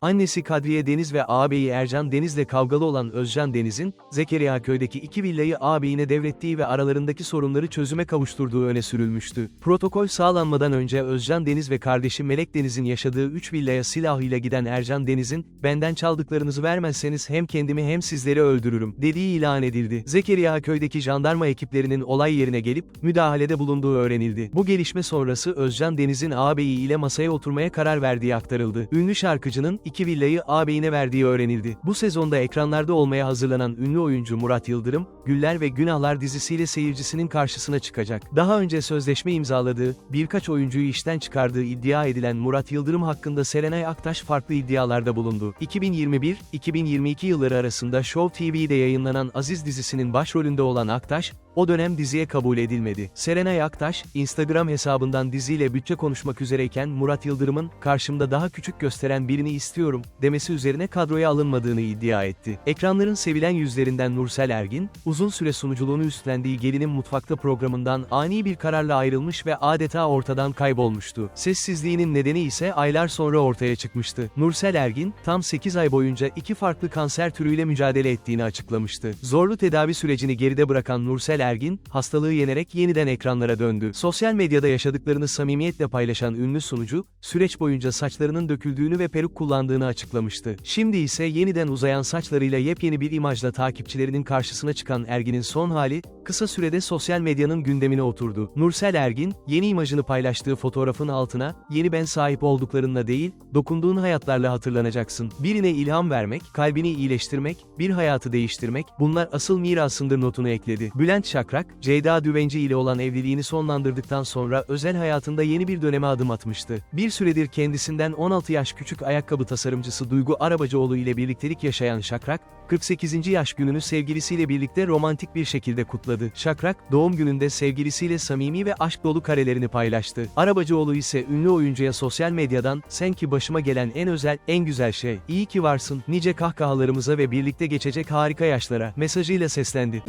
Annesi Kadriye Deniz ve ağabeyi Ercan Deniz'le kavgalı olan Özcan Deniz'in, Zekeriya köydeki iki villayı ağabeyine devrettiği ve aralarındaki sorunları çözüme kavuşturduğu öne sürülmüştü. Protokol sağlanmadan önce Özcan Deniz ve kardeşi Melek Deniz'in yaşadığı üç villaya silahıyla giden Ercan Deniz'in, benden çaldıklarınızı vermezseniz hem kendimi hem sizleri öldürürüm, dediği ilan edildi. Zekeriya köydeki jandarma ekiplerinin olay yerine gelip, müdahalede bulunduğu öğrenildi. Bu gelişme sonrası Özcan Deniz'in ağabeyi ile masaya oturmaya karar verdiği aktarıldı. Ünlü şarkıcının, iki villayı ağabeyine verdiği öğrenildi. Bu sezonda ekranlarda olmaya hazırlanan ünlü oyuncu Murat Yıldırım, Güller ve Günahlar dizisiyle seyircisinin karşısına çıkacak. Daha önce sözleşme imzaladığı, birkaç oyuncuyu işten çıkardığı iddia edilen Murat Yıldırım hakkında Serenay Aktaş farklı iddialarda bulundu. 2021-2022 yılları arasında Show TV'de yayınlanan Aziz dizisinin başrolünde olan Aktaş, o dönem diziye kabul edilmedi. Serenay Aktaş, Instagram hesabından diziyle bütçe konuşmak üzereyken Murat Yıldırım'ın, karşımda daha küçük gösteren birini istiyorum, demesi üzerine kadroya alınmadığını iddia etti. Ekranların sevilen yüzlerinden Nursel Ergin, uzun süre sunuculuğunu üstlendiği Gelinin Mutfakta programından ani bir kararla ayrılmış ve adeta ortadan kaybolmuştu. Sessizliğinin nedeni ise aylar sonra ortaya çıkmıştı. Nursel Ergin, tam 8 ay boyunca iki farklı kanser türüyle mücadele ettiğini açıklamıştı. Zorlu tedavi sürecini geride bırakan Nursel Ergin, hastalığı yenerek yeniden ekranlara döndü. Sosyal medyada yaşadıklarını samimiyetle paylaşan ünlü sunucu, süreç boyunca saçlarının döküldüğünü ve peruk kullandığını açıklamıştı. Şimdi ise yeniden uzayan saçlarıyla yepyeni bir imajla takipçilerinin karşısına çıkan Ergin'in son hali, kısa sürede sosyal medyanın gündemine oturdu. Nursel Ergin, yeni imajını paylaştığı fotoğrafın altına, yeni ben sahip olduklarınla değil, dokunduğun hayatlarla hatırlanacaksın. Birine ilham vermek, kalbini iyileştirmek, bir hayatı değiştirmek, bunlar asıl mirasındır notunu ekledi. Bülent Şakrak, Ceyda Düvenci ile olan evliliğini sonlandırdıktan sonra özel hayatında yeni bir döneme adım atmıştı. Bir süredir kendisinden 16 yaş küçük ayakkabı tasarımcısı Duygu Arabacıoğlu ile birliktelik yaşayan Şakrak, 48. yaş gününü sevgilisiyle birlikte romantik bir şekilde kutladı. Şakrak, doğum gününde sevgilisiyle samimi ve aşk dolu karelerini paylaştı. Arabacıoğlu ise ünlü oyuncuya sosyal medyadan, sen ki başıma gelen en özel, en güzel şey, iyi ki varsın, nice kahkahalarımıza ve birlikte geçecek harika yaşlara, mesajıyla seslendi.